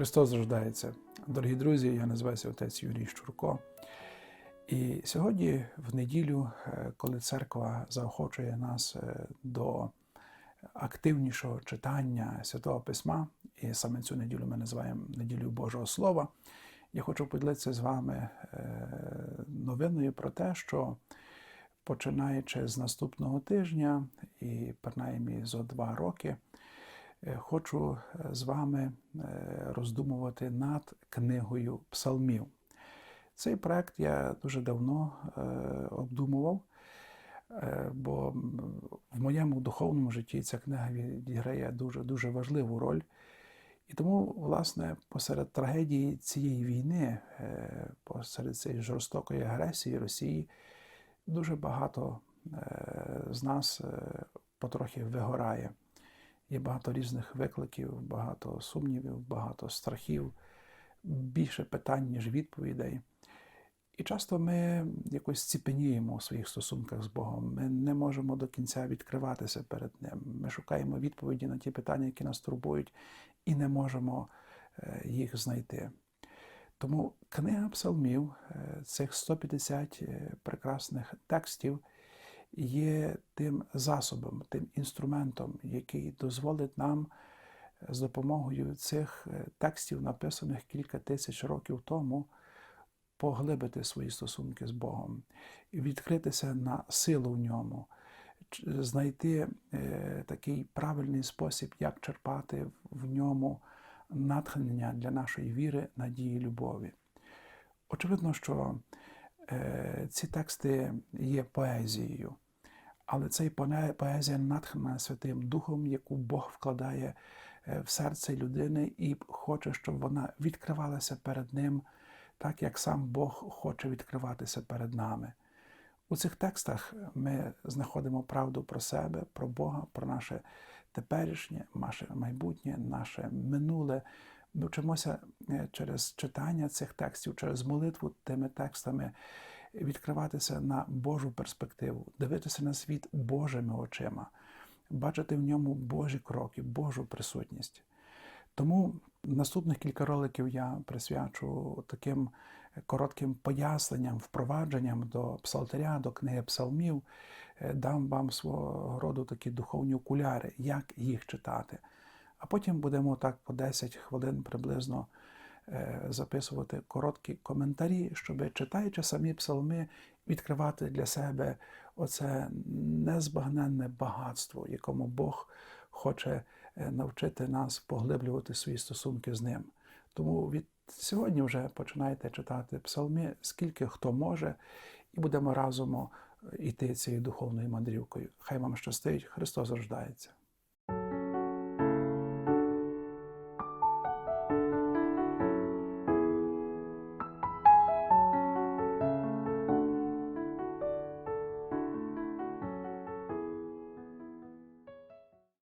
Христос рождається. Дорогі друзі, я називаюся отець Юрій Щурко. І сьогодні, в неділю, е, коли церква заохочує нас е, до активнішого читання Святого Письма, і саме цю неділю ми називаємо неділю Божого Слова, я хочу поділитися з вами е, новиною про те, що починаючи з наступного тижня і принаймні зо два роки, хочу е, з вами е, роздумувати над книгою псалмів. Цей проект я дуже давно обдумував, бо в моєму духовному житті ця книга відіграє дуже дуже важливу роль. І тому, власне, посеред трагедії цієї війни, посеред цієї жорстокої агресії Росії, дуже багато з нас потрохи вигорає. Є багато різних викликів, багато сумнівів, багато страхів, більше питань, ніж відповідей. І часто ми якось ціпеніємо у своїх стосунках з Богом. Ми не можемо до кінця відкриватися перед Ним. Ми шукаємо відповіді на ті питання, які нас турбують, і не можемо е, їх знайти. Тому книга псалмів, е, цих 150 е, прекрасних текстів є тим засобом, тим інструментом, який дозволить нам з допомогою цих е, текстів, написаних кілька тисяч років тому, поглибити свої стосунки з Богом, відкритися на силу в ньому, знайти е, такий правильний спосіб, як черпати в ньому натхнення для нашої віри, надії, любові. Очевидно, що Е, ці тексти є поезією, але це поезія натхнена Святим Духом, яку Бог вкладає е, в серце людини і хоче, щоб вона відкривалася перед Ним, так як сам Бог хоче відкриватися перед нами. У цих текстах ми знаходимо правду про себе, про Бога, про наше теперішнє, наше майбутнє, наше минуле. Ми вчимося е, через читання цих текстів, через молитву тими текстами відкриватися на Божу перспективу, дивитися на світ Божими очима, бачити в ньому Божі кроки, Божу присутність. Тому наступних кілька роликів я присвячу таким коротким поясненням, впровадженням до псалтаря, до книги псалмів, е, дам вам свого роду такі духовні окуляри, як їх читати. А потім будемо так по 10 хвилин приблизно е, записувати короткі коментарі, щоб читаючи самі псалми, відкривати для себе оце незбагненне багатство, якому Бог хоче е, навчити нас поглиблювати свої стосунки з ним. Тому від сьогодні вже починайте читати псалми, скільки хто може, і будемо разом іти цією духовною мандрівкою. Хай вам щастить, Христос рождається.